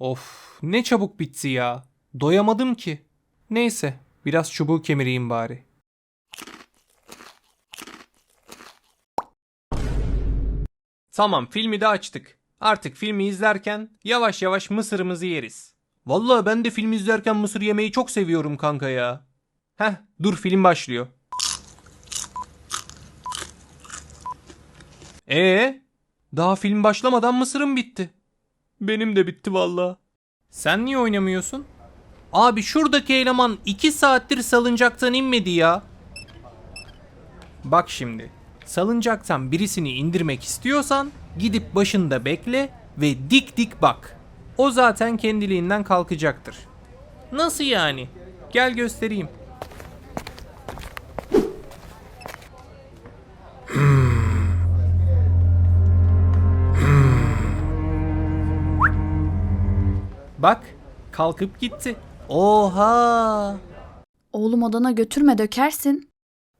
Of ne çabuk bitti ya. Doyamadım ki. Neyse biraz çubuğu kemireyim bari. Tamam filmi de açtık. Artık filmi izlerken yavaş yavaş mısırımızı yeriz. Vallahi ben de film izlerken mısır yemeyi çok seviyorum kanka ya. Heh dur film başlıyor. Ee, daha film başlamadan mısırım bitti. Benim de bitti vallahi. Sen niye oynamıyorsun? Abi şuradaki eleman 2 saattir salıncaktan inmedi ya. Bak şimdi. Salıncaktan birisini indirmek istiyorsan gidip başında bekle ve dik dik bak. O zaten kendiliğinden kalkacaktır. Nasıl yani? Gel göstereyim. Bak, kalkıp gitti. Oha! Oğlum odana götürme dökersin.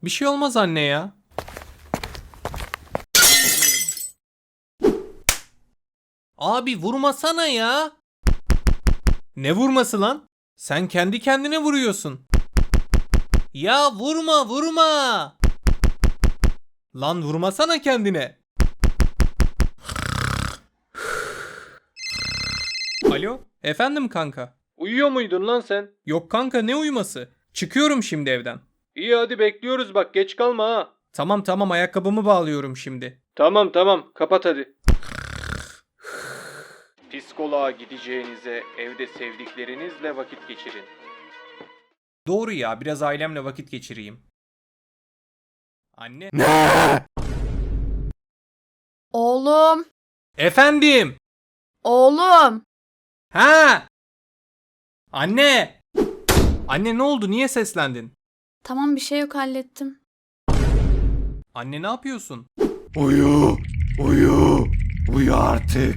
Bir şey olmaz anne ya. Abi vurmasana ya. Ne vurması lan? Sen kendi kendine vuruyorsun. Ya vurma vurma. Lan vurmasana kendine. Alo, efendim kanka. Uyuyor muydun lan sen? Yok kanka ne uyuması? Çıkıyorum şimdi evden. İyi hadi bekliyoruz bak geç kalma ha. Tamam tamam ayakkabımı bağlıyorum şimdi. Tamam tamam kapat hadi. Psikoloğa gideceğinize evde sevdiklerinizle vakit geçirin. Doğru ya biraz ailemle vakit geçireyim. Anne. Oğlum, Efendim. oğlum. Ha. Anne. Anne ne oldu niye seslendin? Tamam bir şey yok hallettim. Anne ne yapıyorsun? Uyu, uyu, uyu artık.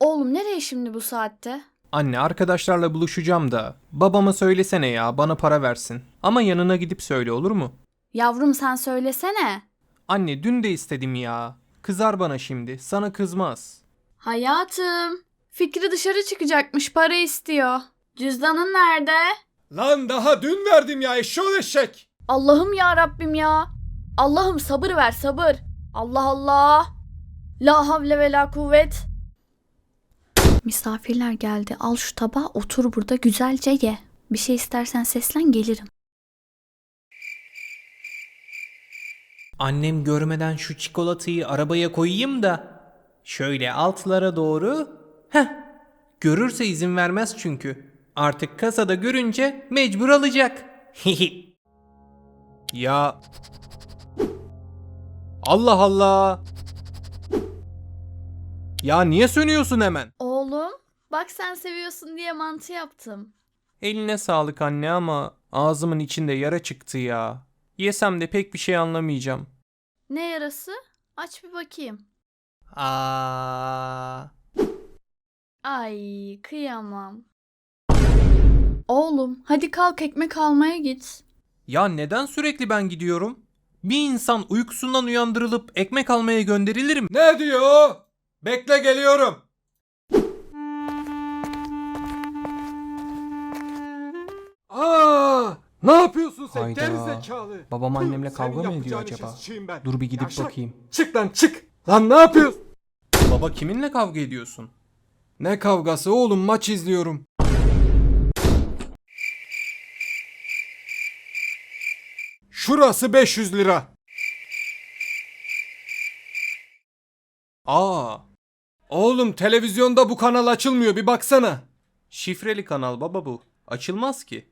Oğlum nereye şimdi bu saatte? Anne arkadaşlarla buluşacağım da babama söylesene ya bana para versin. Ama yanına gidip söyle olur mu? Yavrum sen söylesene. Anne dün de istedim ya. Kızar bana şimdi. Sana kızmaz. Hayatım. Fikri dışarı çıkacakmış para istiyor. Cüzdanın nerede? Lan daha dün verdim ya eşşoğlu eşek. Allah'ım ya Rabbim ya. Allah'ım sabır ver sabır. Allah Allah. La havle ve la kuvvet. Misafirler geldi. Al şu tabağı otur burada güzelce ye. Bir şey istersen seslen gelirim. Annem görmeden şu çikolatayı arabaya koyayım da şöyle altlara doğru. Heh. Görürse izin vermez çünkü. Artık kasada görünce mecbur alacak. ya Allah Allah. Ya niye sönüyorsun hemen? Oğlum bak sen seviyorsun diye mantı yaptım. Eline sağlık anne ama ağzımın içinde yara çıktı ya. Yesem de pek bir şey anlamayacağım. Ne yarası? Aç bir bakayım. Aa. Ay kıyamam. Oğlum hadi kalk ekmek almaya git. Ya neden sürekli ben gidiyorum? Bir insan uykusundan uyandırılıp ekmek almaya gönderilir mi? Ne diyor? Bekle geliyorum. Aa, ne yapıyorsun sen Hayda. gerizekalı? Babam Tüh, annemle senin kavga mı ediyor yapacağın işe acaba? sıçayım ben. Dur bir gidip Yavşak. bakayım. Çık lan çık. Lan ne yapıyorsun? Baba kiminle kavga ediyorsun? Ne kavgası oğlum maç izliyorum. Şurası 500 lira. Aa, Oğlum televizyonda bu kanal açılmıyor bir baksana. şifreli kanal baba bu. Açılmaz ki.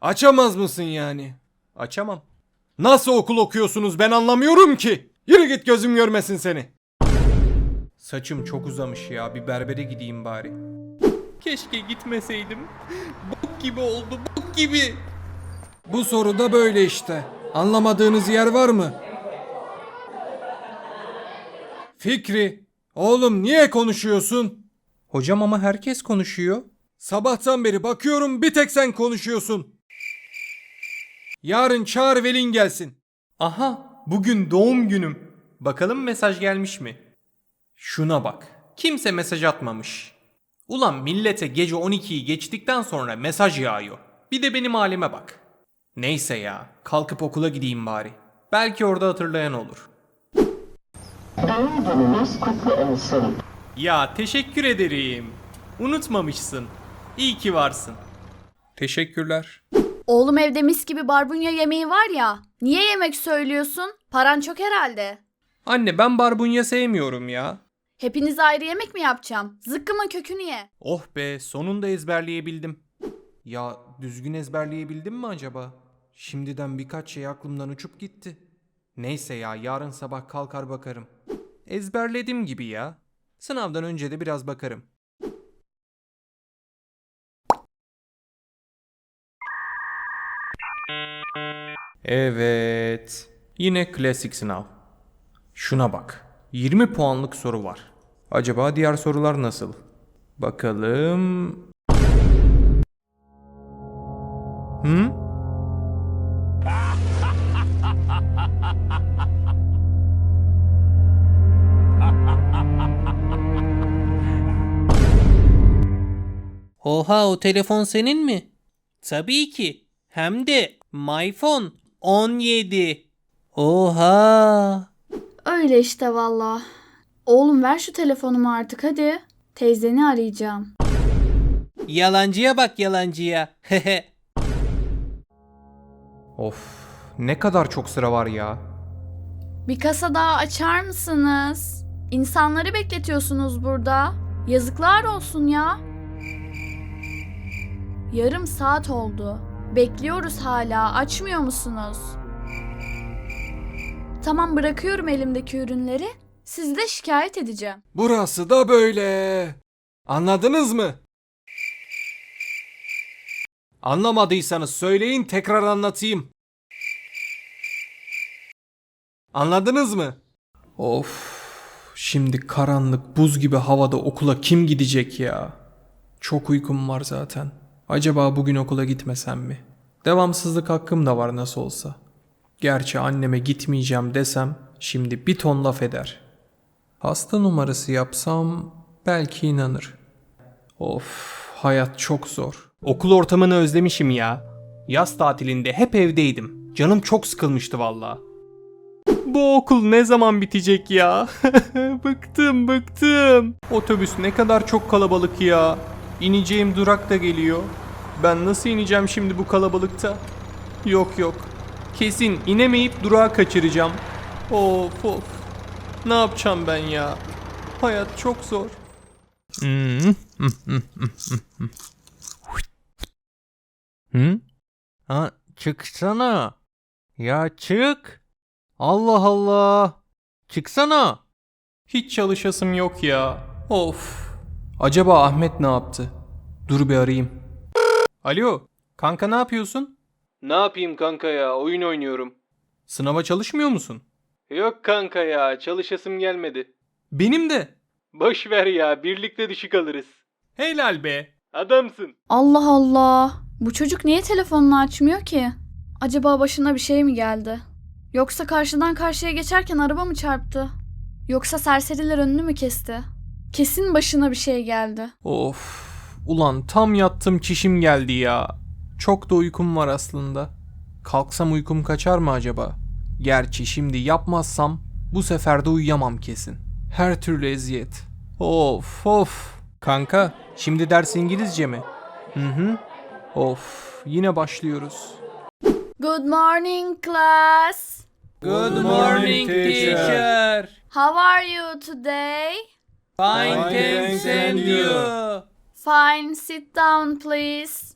Açamaz mısın yani? Açamam. Nasıl okul okuyorsunuz ben anlamıyorum ki. Yürü git gözüm görmesin seni. Saçım çok uzamış ya. Bir berbere gideyim bari. Keşke gitmeseydim. Bok gibi oldu, bok gibi. Bu soruda böyle işte. Anlamadığınız yer var mı? Fikri, oğlum niye konuşuyorsun? Hocam ama herkes konuşuyor. Sabahtan beri bakıyorum bir tek sen konuşuyorsun. Yarın çağır velin gelsin. Aha, bugün doğum günüm. Bakalım mesaj gelmiş mi? Şuna bak. Kimse mesaj atmamış. Ulan millete gece 12'yi geçtikten sonra mesaj yağıyor. Bir de benim halime bak. Neyse ya, kalkıp okula gideyim bari. Belki orada hatırlayan olur. Doğum gününüz kutlu olsun. Ya teşekkür ederim. Unutmamışsın. İyi ki varsın. Teşekkürler. Oğlum evde mis gibi barbunya yemeği var ya. Niye yemek söylüyorsun? Paran çok herhalde. Anne ben barbunya sevmiyorum ya. Hepinize ayrı yemek mi yapacağım? Zıkkımın kökünü ye. Oh be sonunda ezberleyebildim. Ya düzgün ezberleyebildim mi acaba? Şimdiden birkaç şey aklımdan uçup gitti. Neyse ya yarın sabah kalkar bakarım. Ezberledim gibi ya. Sınavdan önce de biraz bakarım. Evet. Yine klasik sınav. Şuna bak. 20 puanlık soru var. Acaba diğer sorular nasıl? Bakalım. Hı? Oha o telefon senin mi? Tabii ki. Hem de MyPhone 17. Oha. Öyle işte valla. Oğlum ver şu telefonumu artık hadi. Teyzeni arayacağım. Yalancıya bak yalancıya. Hehe. Of, ne kadar çok sıra var ya. Bir kasa daha açar mısınız? İnsanları bekletiyorsunuz burada. Yazıklar olsun ya. Yarım saat oldu. Bekliyoruz hala. Açmıyor musunuz? Tamam bırakıyorum elimdeki ürünleri. Sizi de şikayet edeceğim. Burası da böyle. Anladınız mı? Anlamadıysanız söyleyin tekrar anlatayım. Anladınız mı? Of, şimdi karanlık, buz gibi havada okula kim gidecek ya? Çok uykum var zaten. Acaba bugün okula gitmesem mi? Devamsızlık hakkım da var nasıl olsa. Gerçi anneme gitmeyeceğim desem şimdi bir ton laf eder. Hasta numarası yapsam belki inanır. Of, hayat çok zor. Okul ortamını özlemişim ya. Yaz tatilinde hep evdeydim. Canım çok sıkılmıştı vallahi. Bu okul ne zaman bitecek ya? bıktım bıktım. Otobüs ne kadar çok kalabalık ya. İneceğim durak da geliyor. Ben nasıl ineceğim şimdi bu kalabalıkta? Yok yok. Kesin inemeyip durağı kaçıracağım. Of of. Ne yapacağım ben ya? Hayat çok zor. Hı? Ha, çıksana. Ya çık. Allah Allah. Çıksana. Hiç çalışasım yok ya. Of. Acaba Ahmet ne yaptı? Dur bir arayayım. Alo. Kanka ne yapıyorsun? Ne yapayım kanka ya oyun oynuyorum. Sınava çalışmıyor musun? Yok kanka ya çalışasım gelmedi. Benim de. Boş ver ya birlikte düşük alırız. Helal be. Adamsın. Allah Allah. Bu çocuk niye telefonunu açmıyor ki? Acaba başına bir şey mi geldi? Yoksa karşıdan karşıya geçerken araba mı çarptı? Yoksa serseriler önünü mü kesti? Kesin başına bir şey geldi. Of. Ulan tam yattım çişim geldi ya. Çok da uykum var aslında. Kalksam uykum kaçar mı acaba? Gerçi şimdi yapmazsam bu sefer de uyuyamam kesin. Her türlü eziyet. Of of. Kanka şimdi ders İngilizce mi? Hı hı. Of yine başlıyoruz. Good morning class. Good morning teacher. How are you today? Fine thanks and you. Fine, sit down please.